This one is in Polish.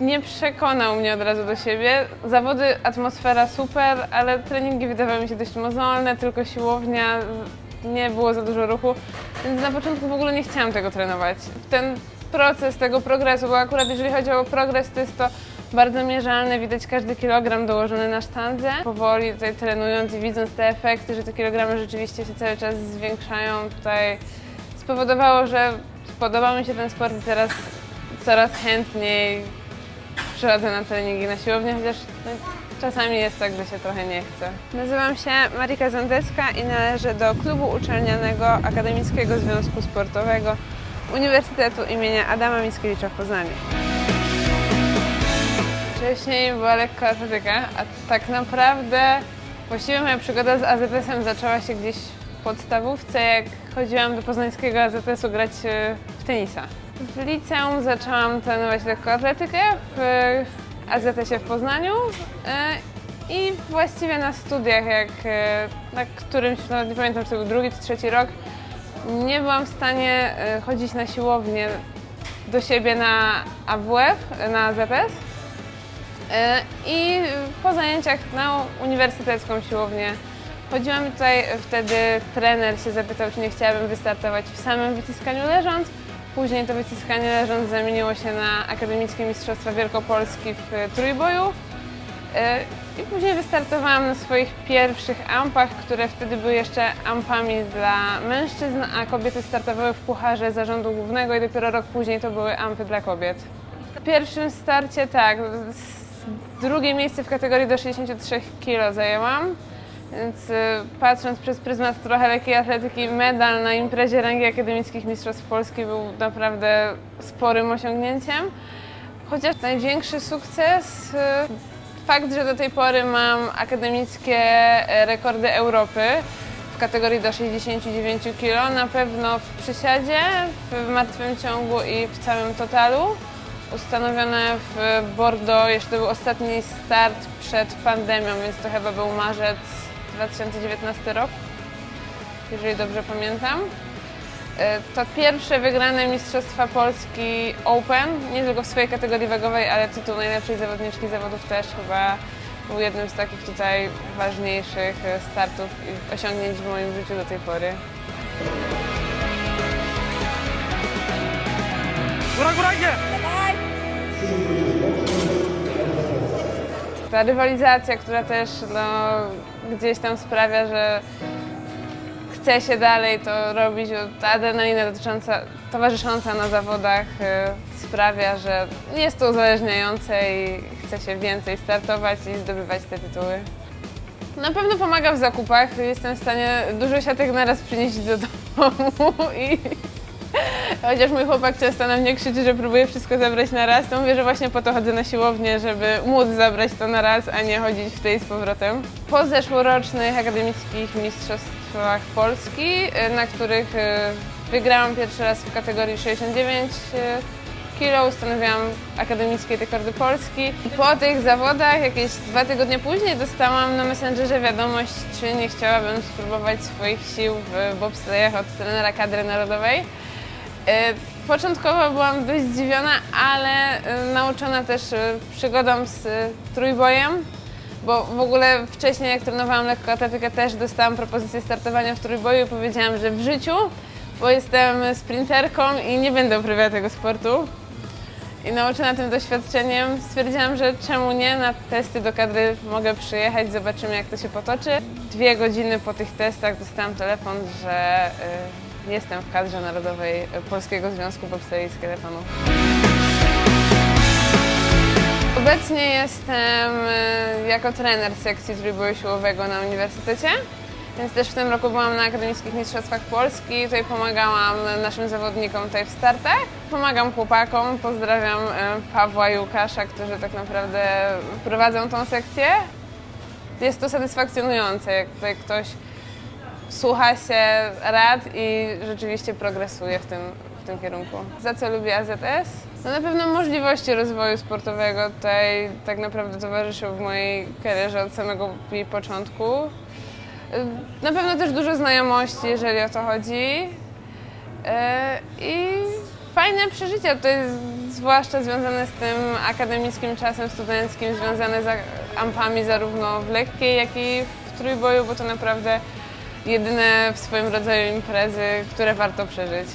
nie przekonał mnie od razu do siebie. Zawody, atmosfera super, ale treningi wydawały mi się dość mozolne, tylko siłownia, nie było za dużo ruchu, więc na początku w ogóle nie chciałam tego trenować. Ten proces tego progresu, bo akurat jeżeli chodzi o progres, to jest to bardzo mierzalne, widać każdy kilogram dołożony na sztandze. Powoli tutaj trenując i widząc te efekty, że te kilogramy rzeczywiście się cały czas zwiększają, tutaj spowodowało, że podoba mi się ten sport i teraz coraz chętniej przychodzę na treningi na siłownię, chociaż no, czasami jest tak, że się trochę nie chce. Nazywam się Marika Zandecka i należę do klubu uczelnianego Akademickiego Związku Sportowego Uniwersytetu imienia Adama Mickiewicza w Poznaniu. Wcześniej była lekka atletyka, a tak naprawdę właściwie moja przygoda z AZS-em zaczęła się gdzieś w podstawówce, jak chodziłam do poznańskiego AZS-u grać e, w tenisa. W liceum zaczęłam trenować lekkoatletykę w AZS-ie w Poznaniu e, i właściwie na studiach, jak e, na którymś, nawet nie pamiętam, czy to był drugi czy trzeci rok, nie byłam w stanie e, chodzić na siłownię do siebie na AWF, na AZS. E, I po zajęciach na uniwersytecką siłownię chodziłam tutaj wtedy trener się zapytał, czy nie chciałabym wystartować w samym wyciskaniu leżąc. Później to wyciskanie leżąc zamieniło się na Akademickie Mistrzostwa Wielkopolski w trójboju. E, I później wystartowałam na swoich pierwszych ampach, które wtedy były jeszcze ampami dla mężczyzn, a kobiety startowały w pucharze zarządu głównego i dopiero rok później to były ampy dla kobiet. W pierwszym starcie tak, drugie miejsce w kategorii do 63 kg zajęłam. Więc y, patrząc przez pryzmat trochę lekkiej atletyki, medal na imprezie rangi akademickich Mistrzostw Polski był naprawdę sporym osiągnięciem. Chociaż największy sukces, y, fakt, że do tej pory mam akademickie e, rekordy Europy w kategorii do 69 kg, na pewno w przysiadzie, w martwym ciągu i w całym totalu. Ustanowione w Bordeaux, jeszcze to był ostatni start przed pandemią, więc to chyba był marzec 2019 rok, jeżeli dobrze pamiętam. E, To pierwsze wygrane Mistrzostwa Polski Open, nie tylko w swojej kategorii wagowej, ale tytuł najlepszej zawodniczki zawodów też chyba był jednym z takich tutaj ważniejszych e, startów i osiągnięć w moim życiu do tej pory. Góra, góra! Ta rywalizacja, która też no, gdzieś tam sprawia, że chce się dalej to robić, bo ta adrenalina dotycząca, towarzysząca na zawodach y, sprawia, że jest to uzależniające i chce się więcej startować i zdobywać te tytuły. Na pewno pomaga w zakupach. Jestem w stanie dużo siatek naraz przynieść do domu i chociaż mój chłopak często na mnie krzyczy, że próbuję wszystko zabrać na raz, to mówię, że właśnie po to chodzę na siłownię, żeby móc zabrać to na raz, a nie chodzić w tej z powrotem. Po zeszłorocznych akademickich mistrzostwach Polski, y, na których y, wygrałam pierwszy raz w kategorii 69 kilo, ustanowiłam akademickie rekordy Polski. Po tych zawodach, jakieś dwa tygodnie później, dostałam na Messengerze wiadomość, czy nie chciałabym spróbować swoich sił w bobslejach od trenera kadry narodowej. E, Początkowo byłam dość zdziwiona, ale e, nauczona też e, przygodą z trójbojem, bo w ogóle wcześniej jak trenowałam lekkoatletykę też dostałam propozycję startowania w trójboju i powiedziałam, że w życiu, bo jestem sprinterką i nie będę uprawiała tego sportu. I nauczona tym doświadczeniem stwierdziłam, że czemu nie, na testy do kadry mogę przyjechać, zobaczymy jak to się potoczy. Dwie godziny po tych testach dostałam telefon, że y, jestem w kadrze narodowej Polskiego Związku Bobsleju z telefonu. Obecnie jestem y, jako trener sekcji trójboju siłowego na uniwersytecie. Więc też w tym roku byłam na Akademickich Mistrzostwach Polski. Tutaj pomagałam naszym zawodnikom tutaj w startach. Pomagam chłopakom. Pozdrawiam e, Pawła i Łukasza, którzy tak naprawdę prowadzą tą sekcję. Jest to satysfakcjonujące, jak tutaj ktoś słucha się rad i rzeczywiście progresuje w tym, w tym kierunku. Za co lubię AZS? No na pewno możliwości rozwoju sportowego tutaj tak naprawdę towarzyszył w mojej karierze od samego jej początku. Na pewno też dużo znajomości, jeżeli o to chodzi. E, I Fajne przeżycie, to jest zwłaszcza związane z tym akademickim czasem studenckim, związane z ampami zarówno w lekkiej, jak i w trójboju, bo to naprawdę jedyne w swoim rodzaju imprezy, które warto przeżyć.